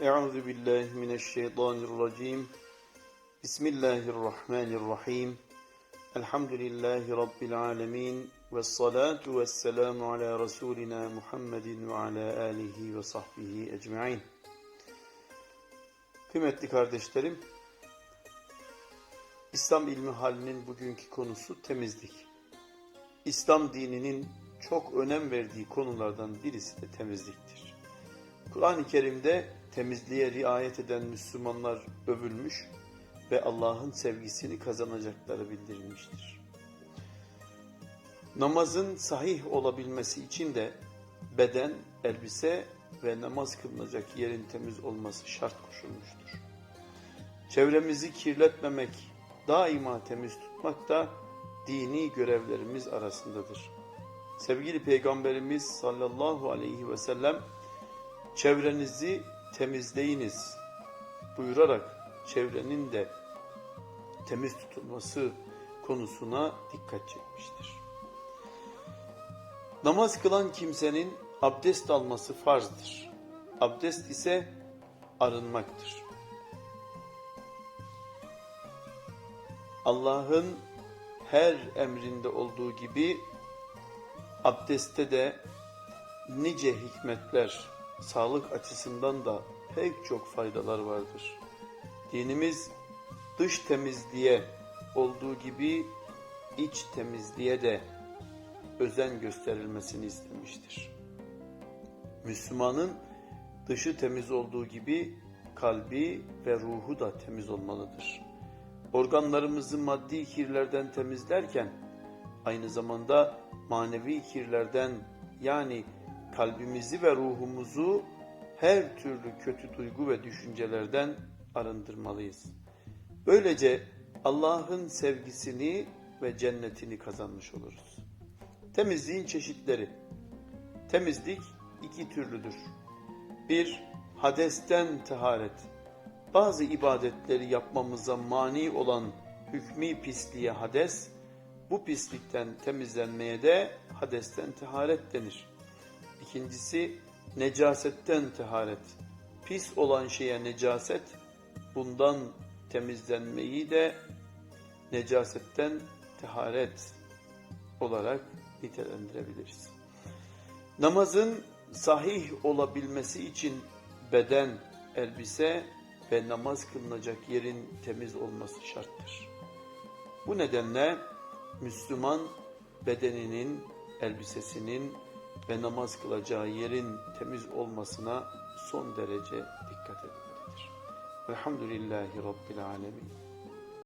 Euzu billahi mineşşeytanirracim. Bismillahirrahmanirrahim. Elhamdülillahi rabbil alamin ve salatu vesselamu ala rasulina Muhammedin ve ala alihi ve sahbihi ecmaîn. Kıymetli kardeşlerim, İslam ilmi halinin bugünkü konusu temizlik. İslam dininin çok önem verdiği konulardan birisi de temizliktir. Kur'an-ı Kerim'de temizliğe riayet eden Müslümanlar övülmüş ve Allah'ın sevgisini kazanacakları bildirilmiştir. Namazın sahih olabilmesi için de beden, elbise ve namaz kılınacak yerin temiz olması şart koşulmuştur. Çevremizi kirletmemek, daima temiz tutmak da dini görevlerimiz arasındadır. Sevgili Peygamberimiz sallallahu aleyhi ve sellem çevrenizi temizleyiniz buyurarak çevrenin de temiz tutulması konusuna dikkat çekmiştir. Namaz kılan kimsenin abdest alması farzdır. Abdest ise arınmaktır. Allah'ın her emrinde olduğu gibi abdestte de nice hikmetler, sağlık açısından da pek çok faydalar vardır. Dinimiz dış temizliğe olduğu gibi iç temizliğe de özen gösterilmesini istemiştir. Müslümanın dışı temiz olduğu gibi kalbi ve ruhu da temiz olmalıdır. Organlarımızı maddi kirlerden temizlerken aynı zamanda manevi kirlerden yani kalbimizi ve ruhumuzu her türlü kötü duygu ve düşüncelerden arındırmalıyız. Böylece Allah'ın sevgisini ve cennetini kazanmış oluruz. Temizliğin çeşitleri. Temizlik iki türlüdür. Bir, hadesten taharet. Bazı ibadetleri yapmamıza mani olan hükmü pisliğe hades, bu pislikten temizlenmeye de hadesten taharet denir. İkincisi necasetten taharet. Pis olan şeye necaset, bundan temizlenmeyi de necasetten taharet olarak nitelendirebiliriz. Namazın sahih olabilmesi için beden, elbise ve namaz kılınacak yerin temiz olması şarttır. Bu nedenle Müslüman bedeninin, elbisesinin ve namaz kılacağı yerin temiz olmasına son derece dikkat etmelidir. Velhamdülillahi Rabbil Alemin.